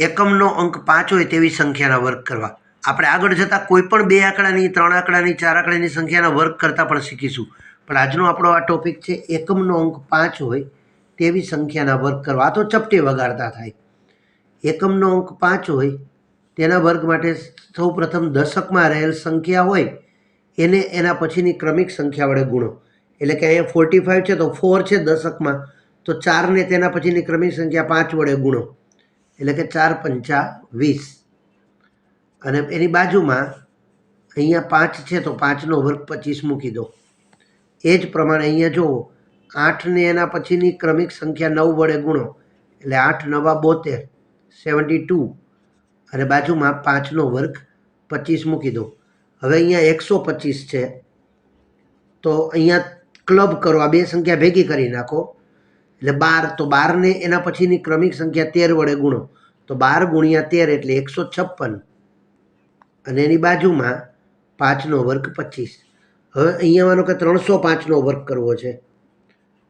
એકમનો અંક પાંચ હોય તેવી સંખ્યાના વર્ગ કરવા. આપણે આગળ જતાં કોઈ પણ બે આંકડાની, ત્રણ આંકડાની, ચાર આંકડાની સંખ્યાના વર્ગ કરતાં પણ શીખીશું. પણ આજનો આપણો આ ટોપિક છે, એકમનો અંક પાંચ હોય તેવી સંખ્યાના વર્ગ કરવા. આ તો ચપટી વગાડતા થાય. એકમનો અંક પાંચ હોય તેના વર્ગ માટે સૌ પ્રથમ દશકમાં રહેલ સંખ્યા હોય એને એના પછીની ક્રમિક સંખ્યા વડે ગુણો. એટલે કે અહીંયા ફોર્ટી ફાઇવ છે તો ફોર છે દશકમાં. તો ચારને તેના પછીની ક્રમિક સંખ્યા પાંચ વડે ગુણો. એટલે કે ચાર પંચા વીસ. અને એની બાજુમાં અહીંયા પાંચ છે તો પાંચનો વર્ગ પચીસ મૂકી દો. એ જ પ્રમાણે અહીંયા જુઓ, આઠને એના પછીની ક્રમિક સંખ્યા નવ વડે ગુણો, એટલે આઠ નવા બોતેર, સેવન્ટી ટુ. અને બાજુમાં પાંચનો વર્ગ પચીસ મૂકી દો. હવે અહીંયા એકસો પચીસ છે. તો અહીંયા ક્લબ કરો, આ બે સંખ્યા ભેગી કરી નાખો. એટલે બાર, તો બારને એના પછીની ક્રમિક સંખ્યા તેર વડે ગુણો. તો બાર ગુણ્યા તેર એટલે એકસો છપ્પન. અને એની બાજુમાં પાંચનો વર્ગ પચીસ. હવે અહીંયા માનો કે ત્રણસો પાંચનો વર્ગ કરવો છે.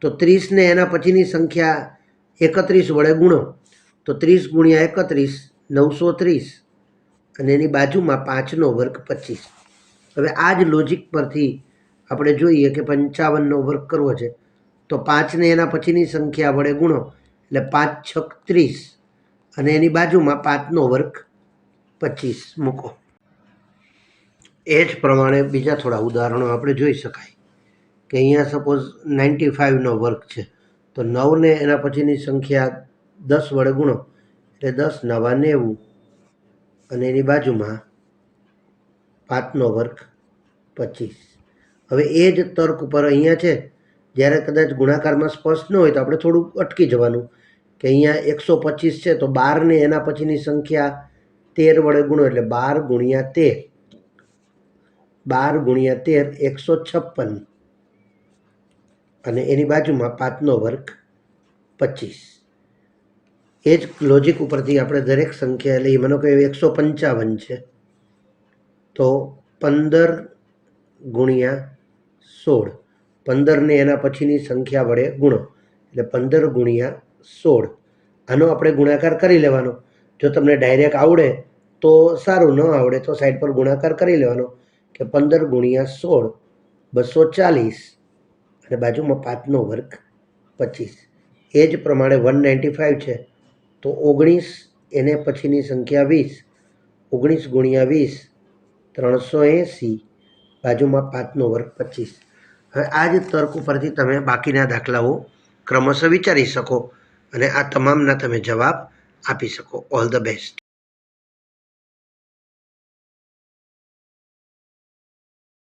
તો ત્રીસને એના પછીની સંખ્યા એકત્રીસ વડે ગુણો. તો ત્રીસ ગુણ્યા એકત્રીસ, નવસો ત્રીસ. અને એની બાજુમાં પાંચનો વર્ગ પચીસ. હવે આ જ લોજિક પરથી આપણે જોઈએ કે પંચાવનનો વર્ગ કરવો છે. તો પાંચને એના પછીની સંખ્યા વડે ગુણો. એટલે પાંચ છક ત્રીસ. અને એની બાજુમાં પાંચનો વર્ગ પચીસ મૂકો. એ જ પ્રમાણે બીજા થોડા ઉદાહરણો આપણે જોઈ શકાય. કે અહીંયા સપોઝ નાઇન્ટી ફાઇવનો વર્ગ છે. તો નવને એના પછીની સંખ્યા દસ વડે ગુણો. એટલે દસ નવા નેવું. અને એની બાજુમાં પાંચનો વર્ગ પચીસ. હવે એ જ તર્ક ઉપર અહીંયા છે. જ્યારે કદાચ ગુણાકારમાં સ્પષ્ટ ન હોય તો આપણે થોડુંક અટકી જવાનું. કે અહીંયા એકસો પચીસ છે, તો બારને એના પછીની સંખ્યા તેર વડે ગુણો એટલે બાર ગુણ્યા તેર. બાર ગુણ્યા તેર એકસો છપ્પન. અને એની બાજુમાં પાંચનો વર્ગ પચીસ. એ જ લોજિક ઉપરથી આપણે દરેક સંખ્યા લઈએ. માનો કે એકસો પંચાવન છે, તો પંદર ગુણ્યા સોળ. પંદરને એના પછીની સંખ્યા વડે ગુણો. એટલે પંદર ગુણ્યા સોળ. આનો આપણે ગુણાકાર કરી લેવાનો. જો તમને ડાયરેક્ટ આવડે તો સારું, ન આવડે તો સાઈડ પર ગુણાકાર કરી લેવાનો કે પંદર ગુણ્યા સોળ, બસો ચાલીસ અને બાજુમાં પાંચનો વર્ગ પચીસ. એ જ પ્રમાણે વન નાઇન્ટી ફાઇવ છે. તો ઓગણીસ, એને પછીની સંખ્યા વીસ. ઓગણીસ ગુણ્યા વીસ, ત્રણસો એંસી, બાજુમાં પાંચનો વર્ગ પચીસ. હવે આ જ તર્ક ઉપરથી તમે બાકીના દાખલાઓ ક્રમશઃ વિચારી શકો. અને આ તમામના તમે જવાબ આપી શકો. All the best